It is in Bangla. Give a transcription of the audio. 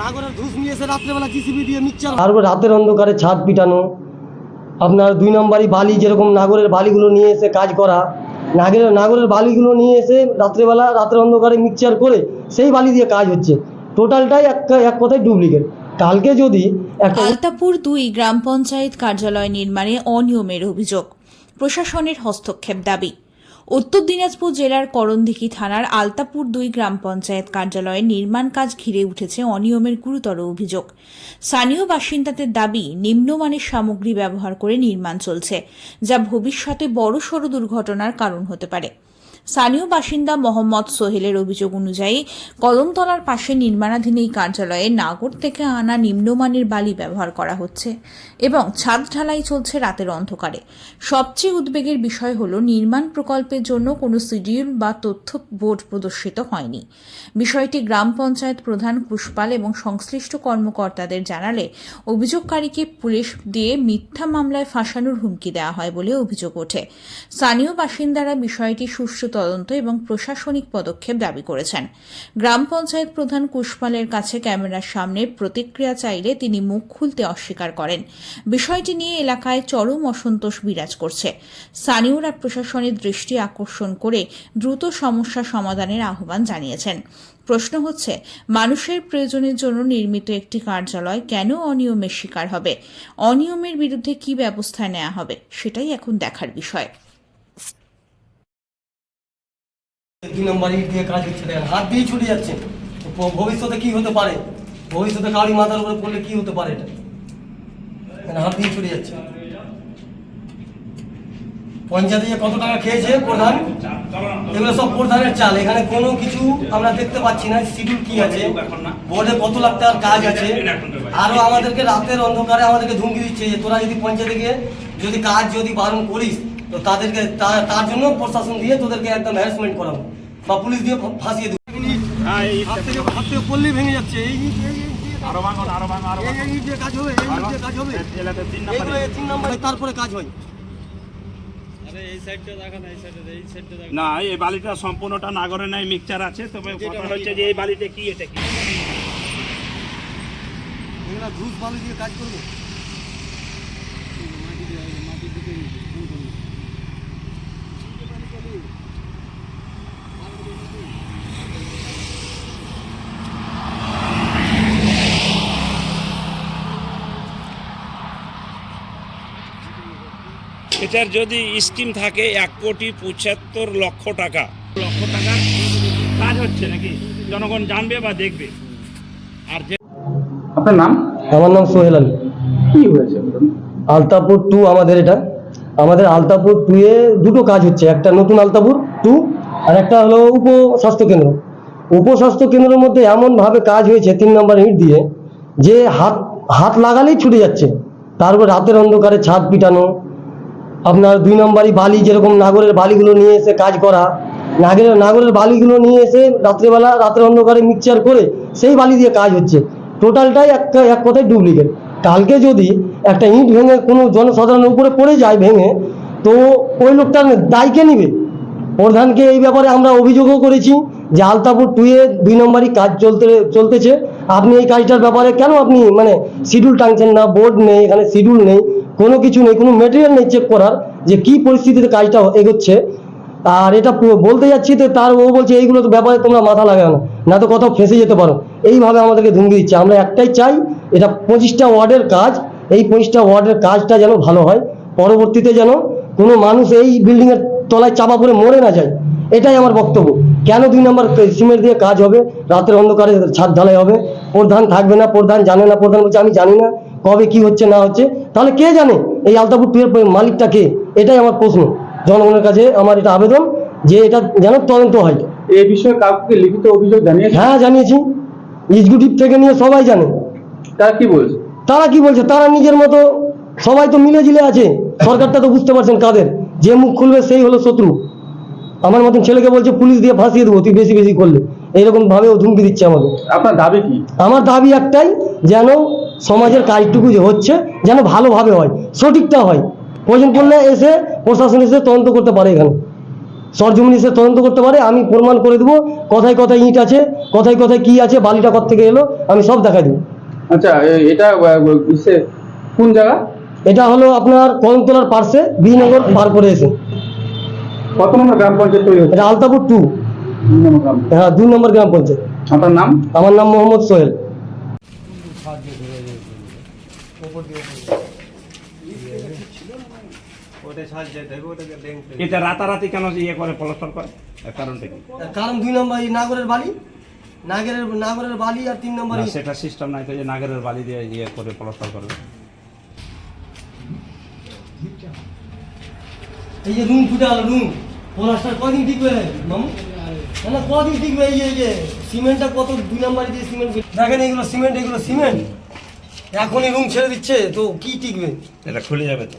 নাগরের নিয়ে এসে রাত্রেবেলা দিয়ে রাতের অন্ধকারে ছাদ পিটানো। আপনার দুই নম্বরই বালি, যেরকম নাগরের বালিগুলো নিয়ে এসে কাজ করা। নাগরের নাগরের বালিগুলো নিয়ে এসে রাত্রেবেলা, রাতের অন্ধকারে মিক্সচার করে সেই বালি দিয়ে কাজ হচ্ছে। টোটালটাই এক এক কথায় ডুপ্লিকেট কালকে যদি আলতাপুর দুই গ্রাম পঞ্চায়েত কার্যালয় নির্মাণে অনিয়মের অভিযোগ, প্রশাসনের হস্তক্ষেপ দাবি। উত্তর দিনাজপুর জেলার করণদিঘি থানার আলতাপুর দুই গ্রাম পঞ্চায়েত কার্যালয়ে নির্মাণ কাজ ঘিরে উঠেছে অনিয়মের গুরুতর অভিযোগ। স্থানীয় বাসিন্দাদের দাবি, নিম্নমানের সামগ্রী ব্যবহার করে নির্মাণ চলছে, যা ভবিষ্যতে বড়সড় দুর্ঘটনার কারণ হতে পারে। স্থানীয় বাসিন্দা মোহাম্মদ সোহেলের অভিযোগ অনুযায়ী, কদমতলার পাশে নির্মাণাধীন এই কার্যালয়ে নাগর থেকে আনা নিম্নমানের বালি ব্যবহার করা হচ্ছে এবং ছাদ ঢালাই চলছে রাতের অন্ধকারে। সবচেয়ে উদ্বেগের বিষয় হল, নির্মাণ প্রকল্পের জন্য কোনো শিডিউল বা তথ্য বোর্ড প্রদর্শিত হয়নি। বিষয়টি গ্রাম পঞ্চায়েত প্রধান পুষ্পাল এবং সংশ্লিষ্ট কর্মকর্তাদের জানালে অভিযোগকারীকে পুলিশ দিয়ে মিথ্যা মামলায় ফাঁসানোর হুমকি দেওয়া হয় বলে অভিযোগ ওঠে। স্থানীয় বাসিন্দারা বিষয়টি সুষ্ঠু তদন্ত এবং প্রশাসনিক পদক্ষেপ দাবি করেছেন। গ্রাম পঞ্চায়েত প্রধান কুশপালের কাছে ক্যামেরার সামনে প্রতিক্রিয়া চাইলে তিনি মুখ খুলতে অস্বীকার করেন। বিষয়টি নিয়ে এলাকায় চরম অসন্তোষ বিরাজ করছে। স্থানীয়রা প্রশাসনের দৃষ্টি আকর্ষণ করে দ্রুত সমস্যা সমাধানের আহ্বান জানিয়েছেন। প্রশ্ন হচ্ছে, মানুষের প্রয়োজনের জন্য নির্মিত একটি কার্যালয় কেন অনিয়মের শিকার হবে? অনিয়মের বিরুদ্ধে কি ব্যবস্থা নেওয়া হবে? সেটাই এখন দেখার বিষয়। দুই নম্বর ইট দিয়ে কাজ হচ্ছে দেখেন হাত দিয়ে ছুটে যাচ্ছে। ভবিষ্যতে কি হতে পারে? ভবিষ্যতে কাউরি মাথার উপরে পড়লে কি হতে পারে এটা? হাত দিয়ে ছুটে যাচ্ছে। পঞ্চায়েতে যে কত টাকা খেয়েছে প্রধান? এগুলো সব প্রধানের চাল। এখানে কোনো কিছু আমরা দেখতে পাচ্ছি না, শিডিউল কি আছে? বোর্ডে কত লাখ টাকার কাজ আছে? আরও আমাদেরকে রাতের অন্ধকারে আমাদেরকে ধুমকি দিচ্ছে যে তোরা যদি পঞ্চায়েতে গিয়ে যদি কাজ যদি বারণ করিস তো তাদেরকে তার জন্য প্রশাসন দিয়ে তোদেরকে একদম হ্যারাসমেন্ট করাবো। বা পুলিশ দিয়ে ফাঁসিয়ে দেবো। হ্যাঁ এই হাত থেকে হাত থেকে পড়লেই ভেঙে যাচ্ছে। এই তারপরে কাজ হয়। না এই বালিটা সম্পূর্ণটা নাগরে নাই মিক্সচার আছে তবে কথা হচ্ছে যে এই বালিতে কি এটা কি? ঘুষ বালু দিয়ে কাজ করবে। এটার যদি স্কিম থাকে এক কোটি পঁচাত্তর লক্ষ টাকা। লক্ষ টাকার কাজ হচ্ছে নাকি? জনগণ জানবে বা দেখবে। আর যে আপনার নাম? আমার নাম সোহেল আলী। কি হয়েছে আলতাপুর টু আমাদের এটা। আমাদের আলতাপুর টু এ দুটো কাজ হচ্ছে। একটা নতুন আলতাপুর টু আর একটা হলো উপ স্বাস্থ্য কেন্দ্র। উপস্বাস্থ্য কেন্দ্রের মধ্যে এমনভাবে কাজ হয়েছে তিন নম্বর ইট দিয়ে যে হাত হাত লাগালেই ছুটে যাচ্ছে। তারপর রাতের অন্ধকারে ছাদ পিটানো আপনার দুই নম্বরই বালি, যেরকম নাগরের বালিগুলো নিয়ে এসে কাজ করা। নাগরের নাগরের বালিগুলো নিয়ে এসে রাত্রেবেলা, রাত্রে অন্ধকারে মিক্সচার করে সেই বালি দিয়ে কাজ হচ্ছে। টোটালটাই এক এক কথায় ডুপ্লিকেট কালকে যদি একটা ইট ভেঙে কোনো জনসাধারণের উপরে পড়ে যায় ভেঙে, তো ওই লোকটার দায়কে নিবে। প্রধানকে এই ব্যাপারে আমরা অভিযোগও করেছি যে আলতাপুর টুয়ে দুই নম্বরই কাজ চলতে চলতেছে। আপনি এই কাজটার ব্যাপারে কেন আপনি মানে শিডিউল টাঙছেন না? বোর্ড নেই, এখানে শিডিউল নেই। কোনো কিছু নেই, কোনো মেটেরিয়াল নেই চেক করার যে কি পরিস্থিতিতে কাজটা এগোচ্ছে। আর এটা বলতে যাচ্ছি তো, তার ও বলছে, এইগুলো তো ব্যাপারে তোমরা মাথা লাগাও না না তো কোথাও ফেঁসে যেতে পারো। এইভাবে আমাদেরকে ধুমকি দিচ্ছে। আমরা একটাই চাই, এটা পঁচিশটা ওয়ার্ডের কাজ, এই পঁচিশটা ওয়ার্ডের কাজটা যেন ভালো হয়। পরবর্তীতে যেন কোনো মানুষ এই বিল্ডিংয়ের তলায় চাপা পড়ে মরে না যায়, এটাই আমার বক্তব্য। কেন দুই নম্বর সিমেন্ট দিয়ে কাজ হবে? রাতের অন্ধকারে ছাদ ঢালাই হবে। প্রধান থাকবে না, প্রধান জানে না, প্রধান বলছে, আমি জানি না। কবে কি হচ্ছে না হচ্ছে তাহলে কে জানে এই আলতাপুর টুয়ের মালিকটা কে? এটাই আমার প্রশ্ন। জনগণের কাছে আমার এটা আবেদন যে এটা যেন তদন্ত হয়। এই বিষয়ে কাউকে লিখিত অভিযোগ জানিয়েছে হ্যাঁ জানিয়েছি। এক্সিকিউটিভ থেকে নিয়ে সবাই জানে। তারা কি বলছে? তারা কি বলছে? তারা নিজের মতো সবাই তো মিলে জিলে আছে। সরকারটা তো বুঝতে পারছেন কাদের। যে মুখ খুলবে সেই হলো শত্রু। আমার মতন ছেলেকে বলছে পুলিশ দিয়ে ফাঁসিয়ে দেবো তুই বেশি বেশি করলে। এইরকম ভাবে ও ধুমকি দিচ্ছে আমাকে। আপনার দাবি কি? আমার দাবি একটাই যেন সমাজের কাজটুকু যে হচ্ছে যেন ভালোভাবে হয় সঠিকটা হয়। প্রয়োজন পড়লে এসে প্রশাসন এসে তদন্ত করতে পারে এখানে। সরজমিন এসে তদন্ত করতে পারে আমি প্রমাণ করে দেবো কথায় কথায় ইট আছে কথায় কথায় কি আছে বালিটা কোথা থেকে এলো আমি সব দেখাই দেবো। আচ্ছা এটা কোন জায়গা? এটা হলো আপনার কলমতলার পার্শ্বে বিজনগর পার করে এসে। কত নম্বর গ্রাম পঞ্চায়েত তৈরি হচ্ছে? এটা আলতাপুর টু। হ্যাঁ দুই নম্বর গ্রাম পঞ্চায়েত। আপনার নাম? আমার নাম মোহাম্মদ সোহেল। এটা রাতারাতি কেন ইয়ে করে পলস্তর করে? কারণটা কি? কারণ দুই নম্বর নাগরের বালি। নাগরের নাগরের বালি আর তিন নম্বর সেটা সিস্টেম নাই তো যে নাগরের বালি দিয়ে ইয়ে করে পলস্তর করবে এই যে রুম ফুটে গেল রুম। পলাশটার কদিন টিকবে? মামু? না কদিন টিকবে? এই যে এই যে সিমেন্টটা কত দুই নম্বর দিয়ে সিমেন্ট দেখেন এগুলো সিমেন্ট এগুলো সিমেন্ট। এখনই রুম ছেড়ে দিচ্ছে তো কি টিকবে? এটা খুলে যাবে তো।